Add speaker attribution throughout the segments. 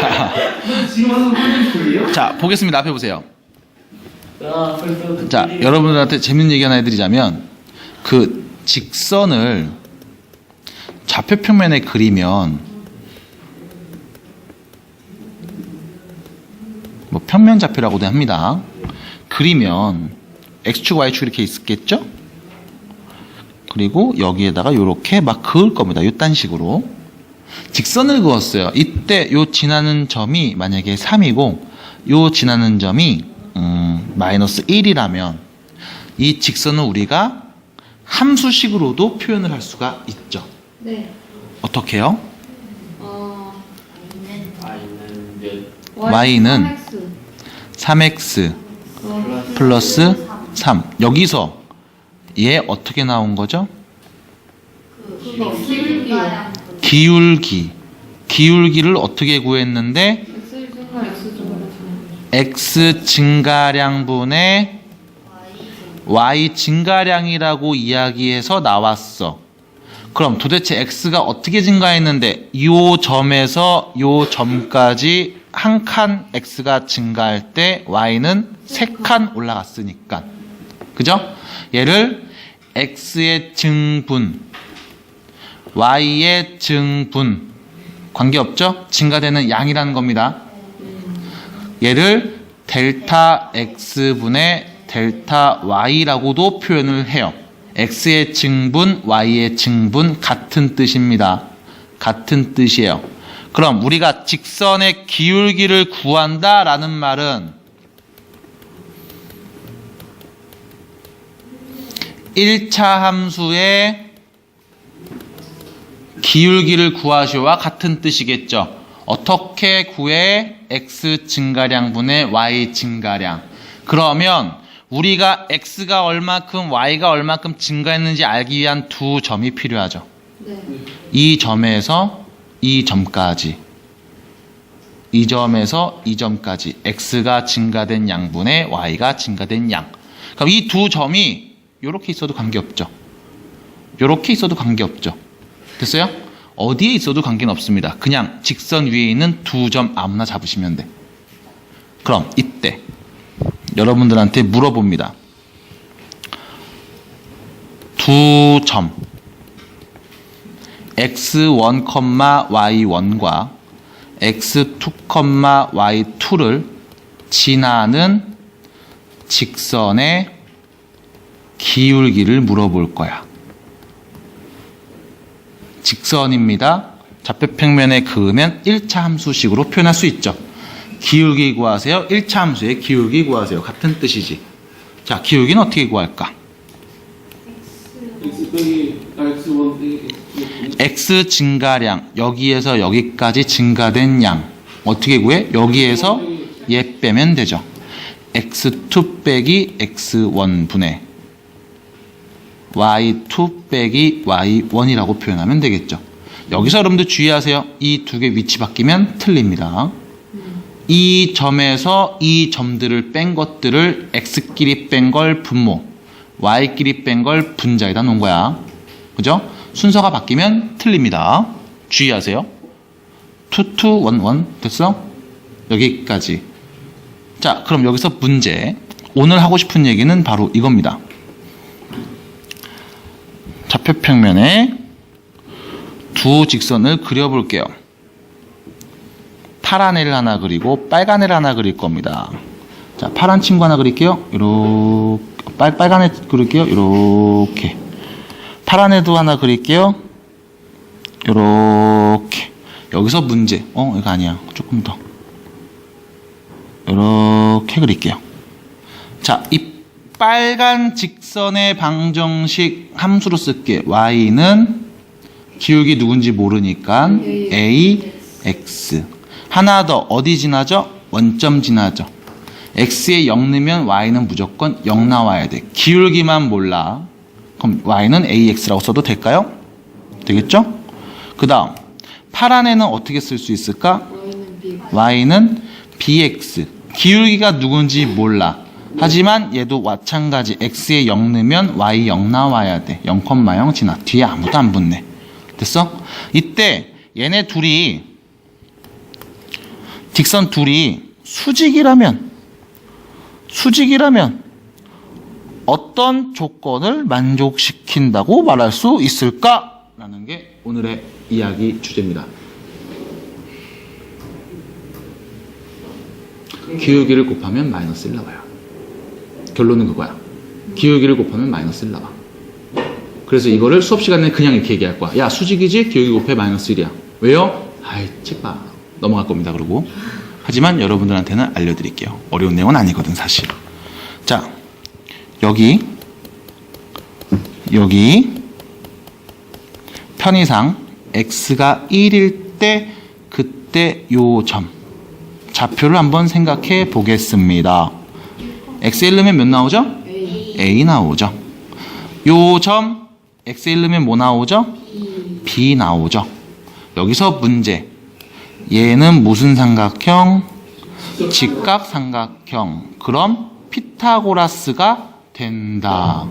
Speaker 1: 자,
Speaker 2: 지금 하는?
Speaker 1: 자 보겠습니다. 앞에 보세요.
Speaker 2: 아, 벌써.
Speaker 1: 자, 여러분들한테 재밌는 얘기 하나 해드리자면, 그 직선을 좌표 평면에 그리면, 뭐 평면 좌표라고도 합니다. 그리면, X축, Y축 이렇게 있겠죠? 그리고 여기에다가 이렇게 막 그을 겁니다. 이딴 식으로. 직선을 그었어요. 이 때 요 지나는 점이 만약에 3이고, 요 지나는 점이 음, 마이너스 1이라면 이 직선을 우리가 함수식으로도 표현을 할 수가 있죠.
Speaker 3: 네.
Speaker 1: 어떻게 해요?
Speaker 3: 어,
Speaker 2: 아, 있는 몇.
Speaker 1: Y는
Speaker 3: 3x
Speaker 1: 3x 플러스 3. 여기서 얘 어떻게 나온 거죠?
Speaker 3: 그거 기울기요.
Speaker 1: 기울기. 기울기를 어떻게 구했는데
Speaker 3: x
Speaker 1: 증가량분의 y 증가량이라고 이야기해서 나왔어. 그럼 도대체 x가 어떻게 증가했는데 이 점에서 이 점까지 한 칸 x가 증가할 때 y는 세 칸 올라갔으니까. 그죠? 얘를 x의 증분, y의 증분 관계없죠? 증가되는 양이라는 겁니다. 얘를 델타 x분의 델타 y라고도 표현을 해요. x의 증분, y의 증분 같은 뜻입니다. 같은 뜻이에요. 그럼 우리가 직선의 기울기를 구한다라는 말은 1차 함수의 기울기를 구하시오와 같은 뜻이겠죠. 어떻게 구해? x 증가량 분의 y 증가량. 그러면 우리가 x가 얼마큼 y가 얼마큼 증가했는지 알기 위한 두 점이 필요하죠.
Speaker 3: 네.
Speaker 1: 이 점에서 이 점까지. 이 점에서 이 점까지 x가 증가된 양분의 y가 증가된 양. 그럼 이 두 점이 이렇게 있어도 관계없죠. 이렇게 있어도 관계없죠. 됐어요? 어디에 있어도 관계는 없습니다. 그냥 직선 위에 있는 두 점 아무나 잡으시면 돼. 그럼 이때 여러분들한테 물어봅니다. 두 점 x1, y1과 x2, y2를 지나는 직선의 기울기를 물어볼 거야. 직선입니다. 좌표평면에 그으면 1차 함수식으로 표현할 수 있죠. 기울기 구하세요. 1차 함수의 기울기 구하세요. 같은 뜻이지. 자, 기울기는 어떻게 구할까?
Speaker 2: X 빼기 X1 빼기 X2.
Speaker 1: x 증가량 여기에서 여기까지 증가된 양 어떻게 구해? 여기에서 얘 빼면 되죠. x2 빼기 x1 분의 y2 빼기 y1이라고 표현하면 되겠죠. 여기서 여러분들 주의하세요. 이 두 개 위치 바뀌면 틀립니다. 이 점에서 이 점들을 뺀 것들을 x끼리 뺀 걸 분모, y끼리 뺀 걸 분자에다 놓은 거야. 그죠? 순서가 바뀌면 틀립니다. 주의하세요. 투투 원원 됐어? 여기까지. 자, 그럼 여기서 문제. 오늘 하고 싶은 얘기는 바로 이겁니다. 좌표평면에 두 직선을 그려볼게요. 파란 애를 하나 그리고 빨간 애를 하나 그릴 겁니다. 자, 파란 친구 하나 그릴게요. 요렇게 빨, 빨간 애 그릴게요. 요렇게 파란 애도 하나 그릴게요. 요렇게 여기서 문제. 어, 이거 아니야. 조금 더. 요렇게 그릴게요. 자, 이 빨간 직선의 방정식 함수로 쓸게. y는 기울기 누군지 모르니까 a, x. 하나 더 어디 지나죠? 원점 지나죠. x에 0 넣으면 y는 무조건 0 나와야 돼. 기울기만 몰라. 그럼 y는 ax라고 써도 될까요? 되겠죠? 그 다음 파란 애는 어떻게 쓸 수 있을까?
Speaker 3: y는
Speaker 1: bx. 기울기가 누군지 몰라. 하지만 얘도 마찬가지. x에 0 넣으면 y 0 나와야 돼. 0,0 지나. 뒤에 아무도 안 붙네. 됐어? 이때 얘네 둘이 직선 둘이 수직이라면 수직이라면 어떤 조건을 만족시킨다고 말할 수 있을까? 라는 게 오늘의 이야기 주제입니다. 기울기를 곱하면 마이너스 1 나와요. 결론은 그거야. 기울기를 곱하면 마이너스 1 나와. 그래서 이거를 수업 시간에 그냥 이렇게 얘기할 거야. 야, 수직이지? 기울기 곱해 마이너스 1이야. 왜요? 아이, 책봐. 넘어갈 겁니다, 그러고. 하지만 여러분들한테는 알려드릴게요. 어려운 내용은 아니거든, 사실. 자, 여기, 여기, 편의상 x가 1일 때, 그때 요 점. 좌표를 한번 생각해 보겠습니다. X 1넣으면 몇 나오죠?
Speaker 3: A.
Speaker 1: A 나오죠. 요 점 x 1넣으면 뭐 나오죠? B 나오죠. 여기서 문제. 얘는 무슨 삼각형? 직각 삼각형. 그럼 피타고라스가 된다.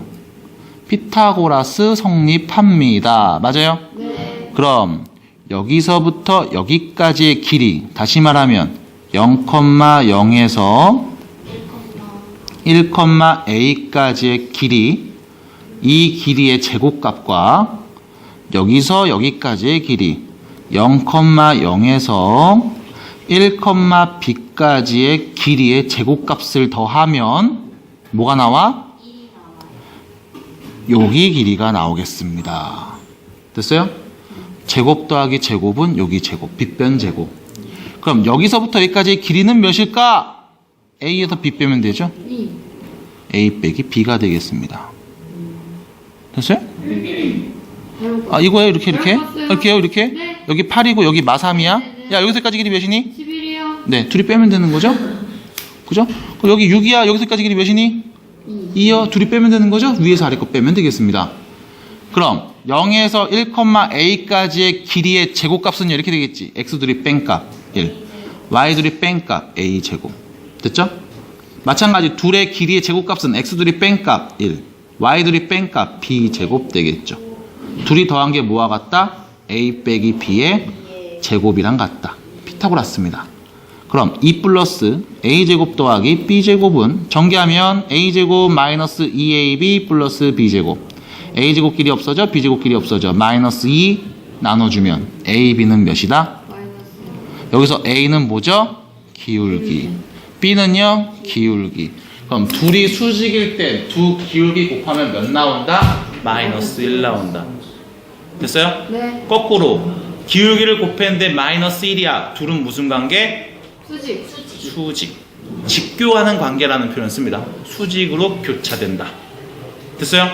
Speaker 1: 피타고라스 성립합니다. 맞아요?
Speaker 3: 네.
Speaker 1: 그럼 여기서부터 여기까지의 길이 다시 말하면 0,0에서 1,a까지의 길이 이 길이의 제곱값과 여기서 여기까지의 길이 0,0에서 1,b까지의 길이의 제곱값을 더하면 뭐가 나와? 여기 길이가 나오겠습니다. 됐어요? 제곱 더하기 제곱은 여기 제곱, 빗변 제곱. 그럼 여기서부터 여기까지의 길이는 몇일까? A에서 B 빼면 되죠?
Speaker 3: E.
Speaker 1: A 빼기 B가 되겠습니다. 됐어요? 아, 이거예요? 이렇게, 이렇게? 이렇게요, 이렇게?
Speaker 3: 네.
Speaker 1: 여기 8이고, 여기 마3이야?
Speaker 3: 네, 네.
Speaker 1: 야, 여기서까지 길이 몇이니?
Speaker 3: 11이요.
Speaker 1: 네, 둘이 빼면 되는 거죠? 그죠? 그럼 여기 6이야? 여기서까지 길이 몇이니? 2요? 둘이 빼면 되는 거죠? 위에서 아래 거 빼면 되겠습니다. 그럼 0에서 1,a까지의 길이의 제곱값은 이렇게 되겠지. x 둘이 뺀값 1, y 둘이 뺀값 a 제곱. 됐죠? 마찬가지 둘의 길이의 제곱값은 x 둘이 뺀값 1, y 둘이 뺀값 b 제곱 되겠죠. 둘이 더한 게 뭐와 같다? a 빼기 b의 제곱이랑 같다. 피타고라스입니다. 그럼 2 플러스 a제곱 더하기 b제곱은 전개하면 a제곱 마이너스 2ab 플러스 b제곱 a제곱 길이 없어져 b제곱 길이 없어져 마이너스 2 나눠주면 ab는 몇이다? 여기서 a는 뭐죠? 기울기 b는요? 기울기 그럼 둘이 수직일 때 두 기울기 곱하면 몇 나온다? 마이너스 1 나온다 됐어요?
Speaker 3: 네.
Speaker 1: 거꾸로 기울기를 곱했는데 마이너스 1이야 둘은 무슨 관계?
Speaker 3: 수직.
Speaker 1: 수직. 직교하는 관계라는 표현을 씁니다. 수직으로 교차된다. 됐어요?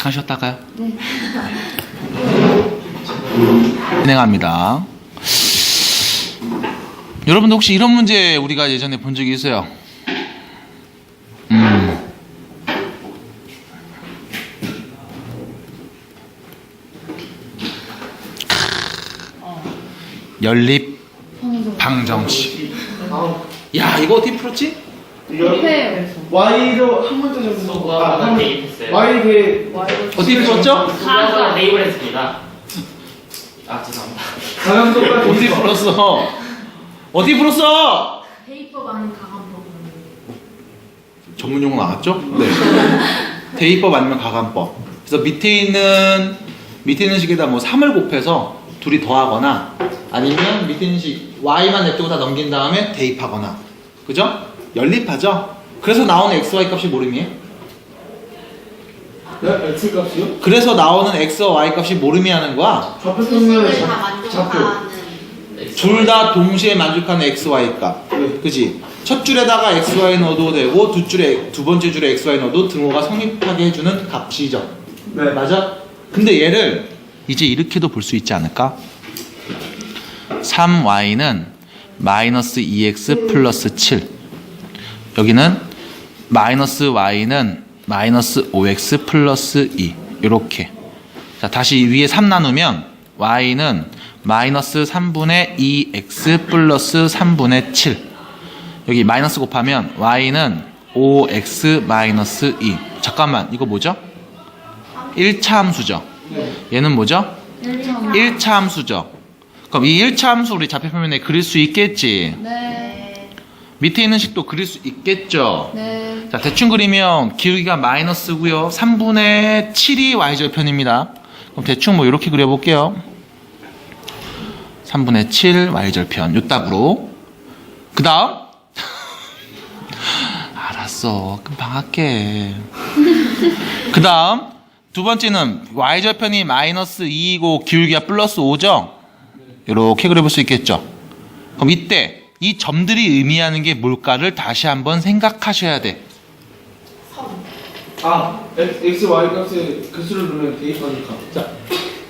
Speaker 1: 잠깐 쉬었다가요.
Speaker 3: 네.
Speaker 1: 진행합니다. 여러분들 혹시 이런 문제 우리가 예전에 본 적이 있어요? 음. 연립
Speaker 3: 방정.
Speaker 1: 방정식. 야 이거 어떻게 풀었지?
Speaker 3: 곱해요.
Speaker 2: Y로 한 문자 정도
Speaker 4: 수고가
Speaker 2: 아, 한
Speaker 4: 대입했어요.
Speaker 2: Y 대
Speaker 1: 어떻게 풀었죠?
Speaker 4: 수고가 대입을 했습니다. 아 죄송합니다.
Speaker 2: 가감도까지
Speaker 1: 어떻게 풀었어? 어떻게 풀었어?
Speaker 3: 대입법 아닌 가감법.
Speaker 1: 전문 용어 나왔죠? 네. 대입법 아니면 가감법. 그래서 밑에 있는 밑에 있는 식에다 뭐 3을 곱해서 둘이 더하거나 아니면 밑에 있는 식 y만 냅두고 다 넘긴 다음에 대입하거나. 그죠? 연립하죠? 그래서 나오는 xy 값이 모름이에요.
Speaker 2: 네? X 값이요?
Speaker 1: 그래서 나오는 x와 y 값이 모름이라는 거야.
Speaker 2: 좌표
Speaker 3: 수식을 다
Speaker 2: 좌표
Speaker 3: 만족하는.
Speaker 1: 둘 다 동시에 만족하는 x, y 값.
Speaker 2: 네.
Speaker 1: 그지? 첫 줄에다가 x, y 넣어도 되고 두 줄에 두 번째 줄에 x, y 넣어도 등호가 성립하게 해주는 값이죠.
Speaker 2: 네
Speaker 1: 맞아? 근데 얘를 이제 이렇게도 볼 수 있지 않을까? 3y는 마이너스 2x 플러스 7 여기는 마이너스 y는 마이너스 5x 플러스 2 이렇게 자 다시 위에 3 나누면 y는 마이너스 3분의 2x 플러스 3분의 7 여기 마이너스 곱하면 y는 5x 마이너스 2. 잠깐만, 이거 뭐죠? 1차 함수죠. 얘는 뭐죠?
Speaker 3: 1점.
Speaker 1: 1차 함수죠. 그럼 이 1차 함수 우리 좌표표면에 그릴 수 있겠지?
Speaker 3: 네.
Speaker 1: 밑에 있는 식도 그릴 수 있겠죠?
Speaker 3: 네.
Speaker 1: 자, 대충 그리면 기울기가 마이너스고요. 3분의 7이 y절편입니다. 그럼 대충 뭐 이렇게 그려볼게요. 3분의 7 y절편. 요 딱으로. 그 다음. 알았어. 금방 할게. 그 다음. 두 번째는 y절편이 마이너스 2이고 기울기가 플러스 5죠? 이렇게 그려볼 수 있겠죠? 그럼 이때 이 점들이 의미하는 게 뭘까를 다시 한번 생각하셔야 돼.
Speaker 2: 아, X, Y 값에 그 수를 넣으면 대입하니까.
Speaker 1: 자,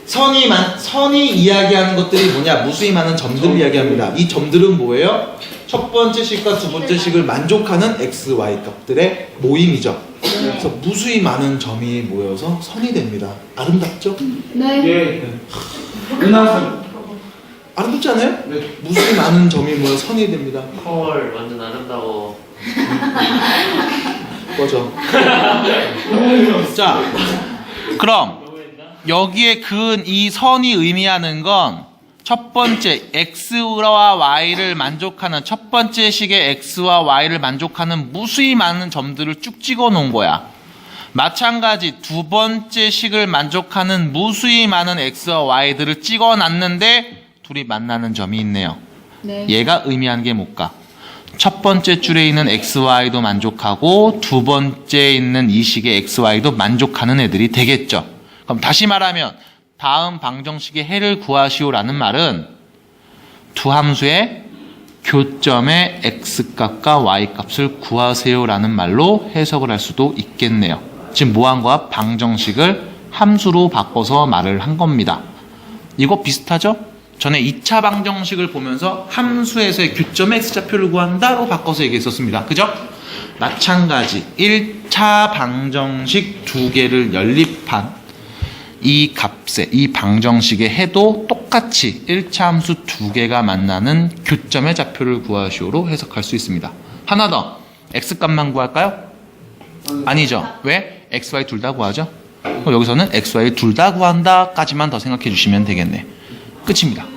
Speaker 1: 선이 만 선이 이야기하는 것들이 뭐냐? 무수히 많은 점들을 이야기합니다. 이 점들은 뭐예요? 첫 번째 식과 두 번째 식을 만족하는 x, y 값들의 모임이죠. 그래서 무수히 많은 점이 모여서 선이 됩니다. 아름답죠?
Speaker 3: 네.
Speaker 2: 예. 은하선.
Speaker 1: 아름답지 않아요?
Speaker 2: 네.
Speaker 1: 무수히 많은 점이 모여 선이 됩니다.
Speaker 4: 헐 완전 아름다워.
Speaker 1: 꺼져. 자, 그럼 여기에 그은 이 선이 의미하는 건 첫 번째 x와 y를 만족하는 첫 번째 식의 x와 y를 만족하는 무수히 많은 점들을 쭉 찍어 놓은 거야. 마찬가지 두 번째 식을 만족하는 무수히 많은 x와 y들을 찍어 놨는데 둘이 만나는 점이 있네요.
Speaker 3: 네.
Speaker 1: 얘가 의미하는 게 뭘까? 첫 번째 줄에 있는 xy도 만족하고 두 번째에 있는 이 식의 xy도 만족하는 애들이 되겠죠. 그럼 다시 말하면 다음 방정식의 해를 구하시오라는 말은 두 함수의 교점의 x값과 y값을 구하세요라는 말로 해석을 할 수도 있겠네요. 지금 모함과 방정식을 함수로 바꿔서 말을 한 겁니다. 이거 비슷하죠? 전에 2차 방정식을 보면서 함수에서의 교점의 x좌표를 구한다로 바꿔서 얘기했었습니다. 그죠? 마찬가지 1차 방정식 두 개를 연립한 이 값에 이 방정식의 해도 똑같이 1차 함수 두 개가 만나는 교점의 좌표를 구하시오로 해석할 수 있습니다. 하나 더 x값만 구할까요? 아니죠. 왜? xy 둘 다 구하죠. 그럼 여기서는 xy 둘 다 구한다까지만 더 생각해 주시면 되겠네. 끝입니다.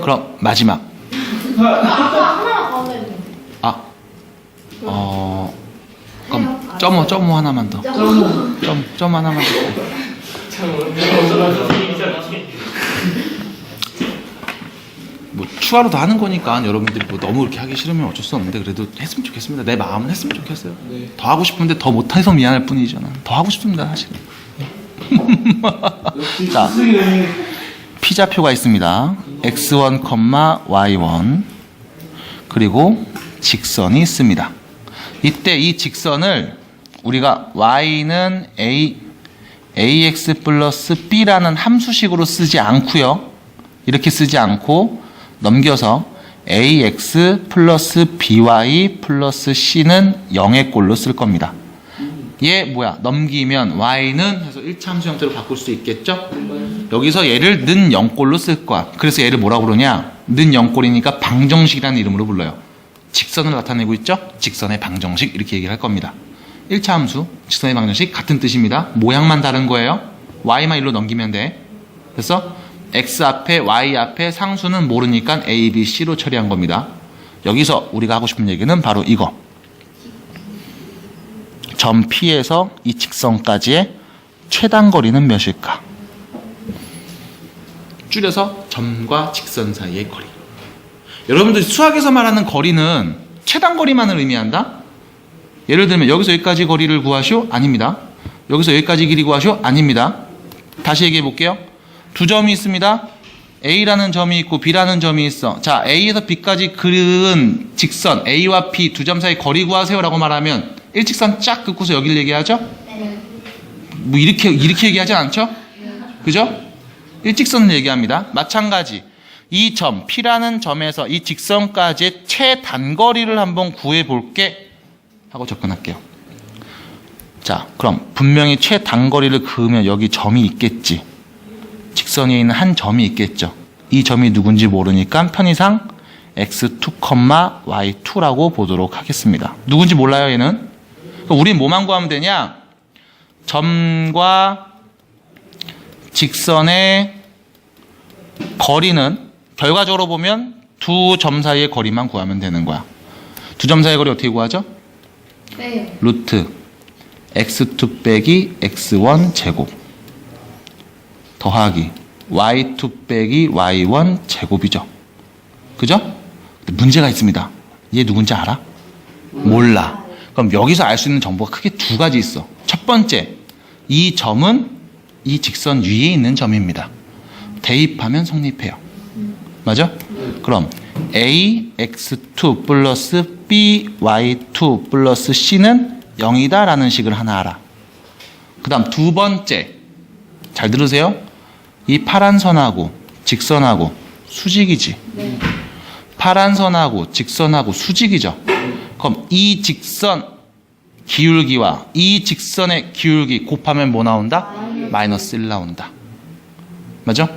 Speaker 1: 그럼 마지막. 아, 어, 그럼 점오 점오 하나만 더. 점, 점 하나만 더. 뭐 추가로 더 하는 거니까 여러분들이 뭐 너무 이렇게 하기 싫으면 어쩔 수 없는데 그래도 했으면 좋겠습니다. 내 마음은 했으면 좋겠어요.
Speaker 2: 네.
Speaker 1: 더 하고 싶은데 더 못해서 미안할. 나는. 더 하고 싶습니다, 사실.
Speaker 2: 역시
Speaker 1: 자. 피자표가 있습니다. X1, y1 그리고 직선이 있습니다. 이때 이 직선을 우리가 y는 a ax 플러스 b라는 함수식으로 쓰지 않고요. 이렇게 쓰지 않고 넘겨서 ax 플러스 by 플러스 c는 0의 꼴로 쓸 겁니다. 얘 뭐야? 넘기면 y는 해서 1차 함수 형태로 바꿀 수 있겠죠? 여기서 얘를 는 0꼴로 쓸 거야. 그래서 얘를 뭐라고 그러냐? 는 0꼴이니까 방정식이라는 이름으로 불러요. 직선을 나타내고 있죠? 직선의 방정식 이렇게 얘기를 할 겁니다. 1차 함수, 직선의 방정식 같은 뜻입니다. 모양만 다른 거예요. y만 1로 넘기면 돼. 그래서 x 앞에 y 앞에 상수는 모르니까 a, b, c로 처리한 겁니다. 여기서 우리가 하고 싶은 얘기는 바로 이거. 점 P에서 이 직선까지의 최단 거리는 몇일까? 줄여서 점과 직선 사이의 거리. 여러분들 수학에서 말하는 거리는 최단 거리만을 의미한다? 예를 들면 여기서 여기까지 거리를 구하시오? 아닙니다. 여기서 여기까지 길이 구하시오? 아닙니다. 다시 얘기해 볼게요. 두 점이 있습니다. A라는 점이 있고 B라는 점이 있어. 자, A에서 B까지 그은 직선 A와 B 두 점 사이 거리 구하세요라고 말하면 일직선 쫙 긋고서 여기를 얘기하죠?
Speaker 3: 네.
Speaker 1: 뭐 이렇게 이렇게 얘기하지 않죠? 그죠? 일직선을 얘기합니다. 마찬가지 이 점 P라는 점에서 이 직선까지의 최단거리를 한번 구해 볼게 하고 접근할게요. 자, 그럼 분명히 최단거리를 그으면 여기 점이 있겠지. 직선에 있는 한 점이 있겠죠. 이 점이 누군지 모르니까 편의상 x2, y2라고 보도록 하겠습니다. 누군지 몰라요, 얘는? 우린 뭐만 구하면 되냐? 점과 직선의 거리는 결과적으로 보면 두 점 사이의 거리만 구하면 되는 거야. 두 점 사이의 거리 어떻게 구하죠?
Speaker 3: 빼요.
Speaker 1: 루트 x2 빼기 x1 제곱 더하기 y2 빼기 y1 제곱이죠. 그죠? 문제가 있습니다. 얘 누군지 알아? 몰라. 그럼 여기서 알 수 있는 정보가 크게 두 가지 있어. 첫 번째, 이 점은 이 직선 위에 있는 점입니다. 대입하면 성립해요. 맞아? 그럼 ax2 플러스 by2 플러스 c는 0이다 라는 식을 하나 알아. 그 다음 두 번째, 잘 들으세요. 이 파란 선하고 직선하고 수직이지.
Speaker 3: 네.
Speaker 1: 파란 선하고 직선하고 수직이죠. 그럼 이 직선 기울기와 이 직선의 기울기 곱하면 뭐 나온다? 마이너스 1 나온다. 맞죠?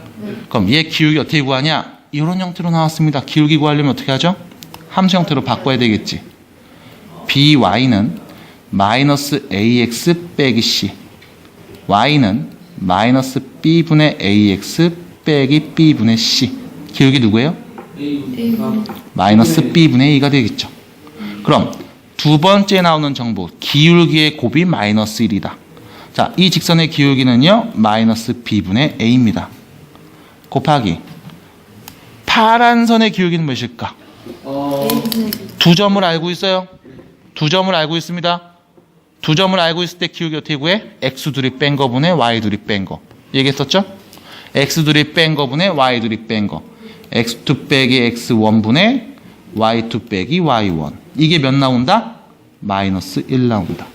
Speaker 1: 그럼 얘 기울기 어떻게 구하냐? 이런 형태로 나왔습니다. 기울기 구하려면 어떻게 하죠? 함수 형태로 바꿔야 되겠지. by는 마이너스 ax 빼기 c y는 마이너스 b분의 ax 빼기 b분의 c 기울기 누구예요?
Speaker 2: A
Speaker 1: 마이너스 b분의 a가 되겠죠. 그럼 두 번째 나오는 정보 기울기의 곱이 마이너스 1이다. 자, 이 직선의 기울기는요 마이너스 b분의 a입니다. 곱하기 파란 선의 기울기는 몇일까?
Speaker 2: 어
Speaker 1: 두 점을 알고 있어요. 두 점을 알고 있습니다. 두 점을 알고 있을 때 기울기 어떻게 구해? x 둘이 뺀 거분의 y 둘이 뺀 거. 얘기했었죠? x 둘이 뺀 거분의 y 둘이 뺀 거. x2 빼기 x1분의 y2 빼기 y1. 이게 몇 나온다? 마이너스 1 나온다.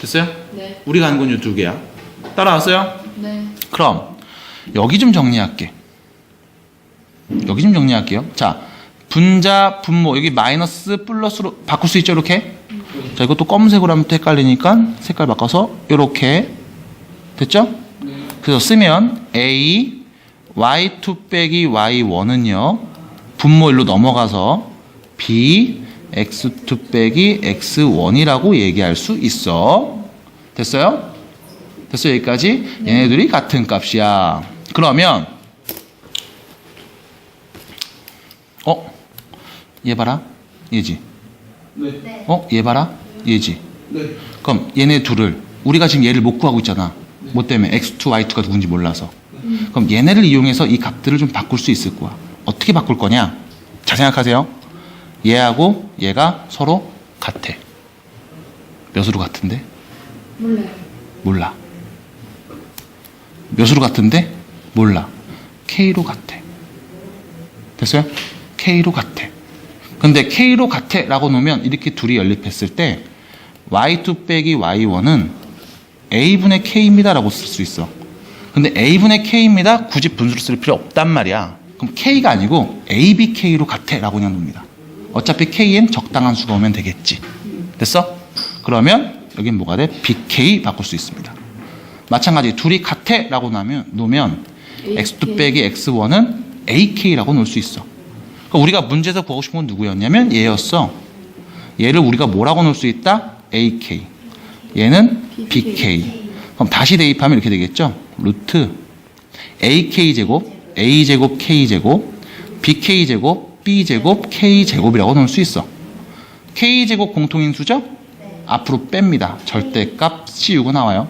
Speaker 1: 됐어요?
Speaker 3: 네.
Speaker 1: 우리가 하는 건이두 개야. 따라왔어요?
Speaker 3: 네.
Speaker 1: 그럼 여기 좀 정리할게. 여기 좀 정리할게요. 자, 분자, 분모 여기 마이너스 플러스로 바꿀 수 있죠, 이렇게? 자, 이것도 검은색으로 하면 또 헷갈리니까 색깔 바꿔서 이렇게 됐죠? 그래서 쓰면 a y2 빼기 y1은요 분모 일로 넘어가서 b x2 빼기 x1이라고 얘기할 수 있어. 됐어요? 됐어요 여기까지? 얘네들이 같은 값이야. 그러면 어? 얘 봐라. 얘지.
Speaker 2: 네.
Speaker 3: 네.
Speaker 1: 어? 얘 봐라. 얘지.
Speaker 2: 네.
Speaker 1: 그럼 얘네 둘을 우리가 지금 얘를 못 구하고 있잖아. 뭐 때문에 x2, y2가 누군지 몰라서. 그럼 얘네를 이용해서 이 값들을 좀 바꿀 수 있을 거야. 어떻게 바꿀 거냐? 잘 생각하세요. 얘하고 얘가 서로 같아. 몇으로 같은데?
Speaker 3: 몰라요.
Speaker 1: 몰라. 몇으로 같은데? 몰라. K로 같아. 됐어요? K로 같아. 근데 K로 같아 라고 놓으면 이렇게 둘이 연립했을 때 Y2 빼기 Y1은 A분의 K입니다 라고 쓸 수 있어. 근데 A분의 K입니다. 굳이 분수를 쓸 필요 없단 말이야. 그럼 K가 아니고 ABK로 같아 라고 그냥 놉니다. 어차피 K엔 적당한 수가 오면 되겠지. 됐어? 그러면 여긴 뭐가 돼? BK 바꿀 수 있습니다. 마찬가지 둘이 같아 라고 나면, 놓으면 x2 빼기 x1은 ak라고 놓을 수 있어. 그러니까 우리가 문제에서 구하고 싶은 건 누구였냐면 얘였어. 얘를 우리가 뭐라고 놓을 수 있다? ak. 얘는 bk. 그럼 다시 대입하면 이렇게 되겠죠? 루트 ak 제곱, a 제곱, k 제곱, bk 제곱, b 제곱, k 제곱이라고 놓을 수 있어. k 제곱 공통인수죠? 앞으로 뺍니다. 절대값 씌우고 나와요.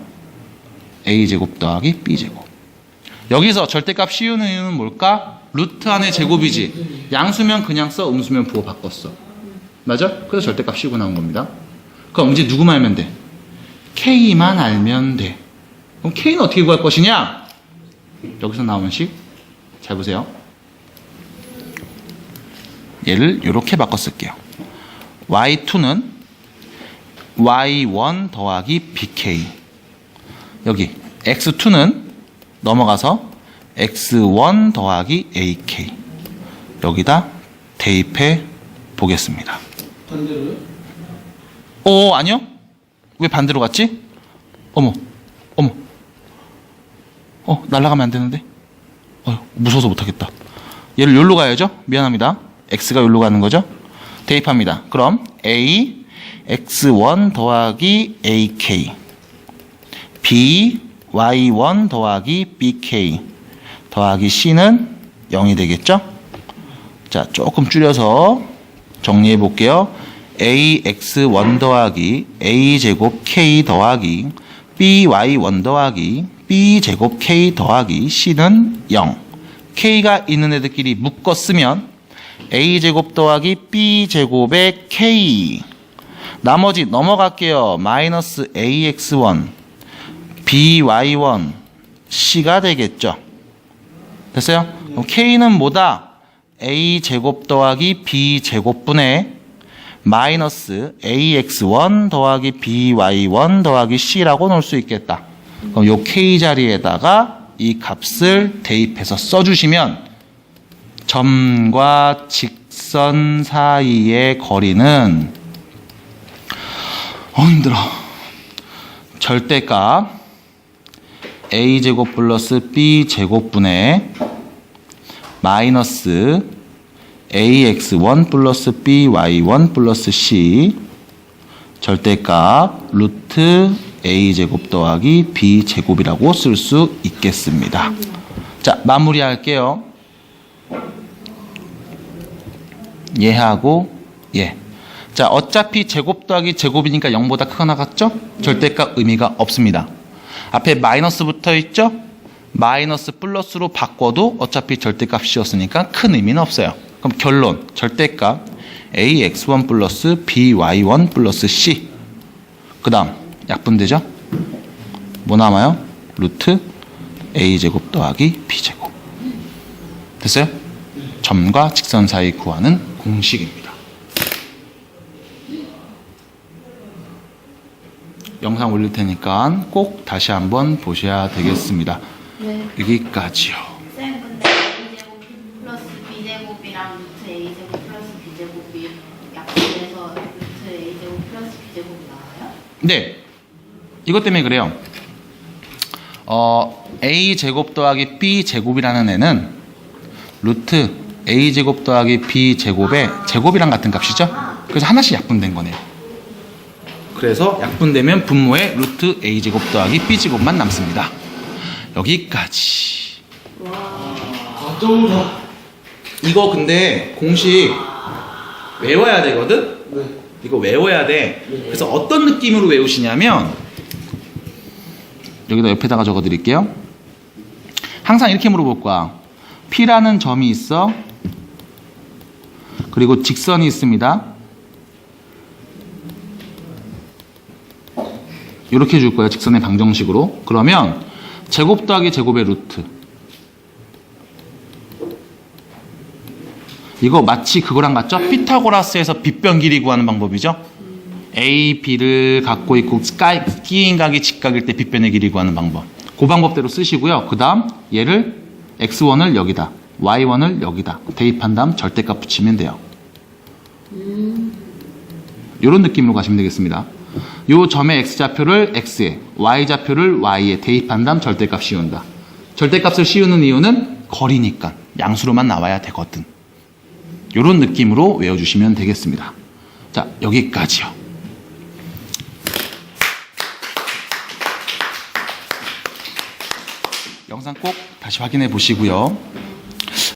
Speaker 1: a제곱 더하기 b제곱. 여기서 절대값 씌우는 이유는 뭘까? 루트 안의 제곱이지. 양수면 그냥 써, 음수면 부호 바꿨어. 맞아? 그래서 절대값 씌우고 나온 겁니다. 그럼 이제 누구만 알면 돼? k만 알면 돼. 그럼 k는 어떻게 구할 것이냐? 여기서 나오는 식. 잘 보세요. 얘를 이렇게 바꿔 쓸게요. y2는 y1 더하기 bk. 여기 x2는 넘어가서 x1 더하기 ak. 여기다 대입해 보겠습니다.
Speaker 2: 반대로요?
Speaker 1: 오, 아니요. 왜 반대로 갔지? 어머, 어머. 어, 날아가면 안 되는데? 어, 무서워서 못하겠다. 얘를 여기로 가야죠? 미안합니다. X가 여기로 가는 거죠? 대입합니다. 그럼 a x1 더하기 ak b y1 더하기 bk 더하기 c는 0이 되겠죠? 자, 조금 줄여서 정리해 볼게요. ax1 더하기 a제곱 k 더하기 by1 더하기 b제곱 k 더하기 c는 0. k가 있는 애들끼리 묶어 쓰면 a제곱 더하기 b제곱의 k 나머지 넘어갈게요. 마이너스 ax1 by1 c가 되겠죠. 됐어요? 그럼 k는 뭐다? a 제곱 더하기 b 제곱분의 마이너스 ax1 더하기 by1 더하기 c라고 놓을 수 있겠다. 그럼 요 k 자리에다가 이 값을 대입해서 써주시면 점과 직선 사이의 거리는 어 힘들어. 절대값 a 제곱 플러스 b 제곱분의 마이너스 ax1 플러스 by1 플러스 c 절대값 루트 a 제곱 더하기 b 제곱이라고 쓸 수 있겠습니다. 자 마무리할게요. 얘하고 얘. 자 어차피 제곱 더하기 제곱이니까 0보다 크거나 같죠? 절대값 의미가 없습니다. 앞에 마이너스 붙어 있죠? 마이너스 플러스로 바꿔도 어차피 절대값이었으니까 큰 의미는 없어요. 그럼 결론 절대값 ax1 플러스 by1 플러스 c 그 다음 약분되죠? 뭐 남아요? 루트 a제곱 더하기 b제곱 됐어요? 점과 직선 사이 구하는 공식입니다. 영상 올릴 테니까 꼭 다시 한번 보셔야 되겠습니다.
Speaker 3: 네.
Speaker 1: 여기까지요.
Speaker 5: 쌤 근데 a제곱 플러스 b제곱이랑 루트 a제곱 플러스 b제곱이 약분해서 루트 a제곱 플러스 b제곱이 나와요?
Speaker 1: 네. 이것 때문에 그래요. 어, a 제곱 더하기 b 제곱이라는 애는 루트 a 제곱 더하기 b 제곱의 제곱이랑 같은 값이죠. 그래서 하나씩 약분된 거네요. 그래서 약분되면 분모에 루트 a 제곱 더하기 b 제곱만 남습니다. 여기까지.
Speaker 2: 아, 좀
Speaker 1: 이거 근데 공식 외워야 되거든.
Speaker 2: 네.
Speaker 1: 이거 외워야 돼. 그래서 어떤 느낌으로 외우시냐면 여기다 옆에다가 적어 드릴게요. 항상 이렇게 물어볼 거야. P라는 점이 있어. 그리고 직선이 있습니다. 이렇게 줄 거예요. 직선의 방정식으로. 그러면 제곱 더하기 제곱의 루트. 이거 마치 그거랑 같죠? 피타고라스에서 빗변 길이 구하는 방법이죠. A, B를 갖고 있고 끼인각이 직각일 때 빗변의 길이 구하는 방법. 그 방법대로 쓰시고요. 그 다음 얘를 x1을 여기다, y1을 여기다 대입한 다음 절대값 붙이면 돼요. 이런 느낌으로 가시면 되겠습니다. 요 점의 x좌표를 x에, y좌표를 y에 대입한 다음 절대값 씌운다. 절대값을 씌우는 이유는 거리니까 양수로만 나와야 되거든. 이런 느낌으로 외워주시면 되겠습니다. 자, 여기까지요. 영상 꼭 다시 확인해 보시고요.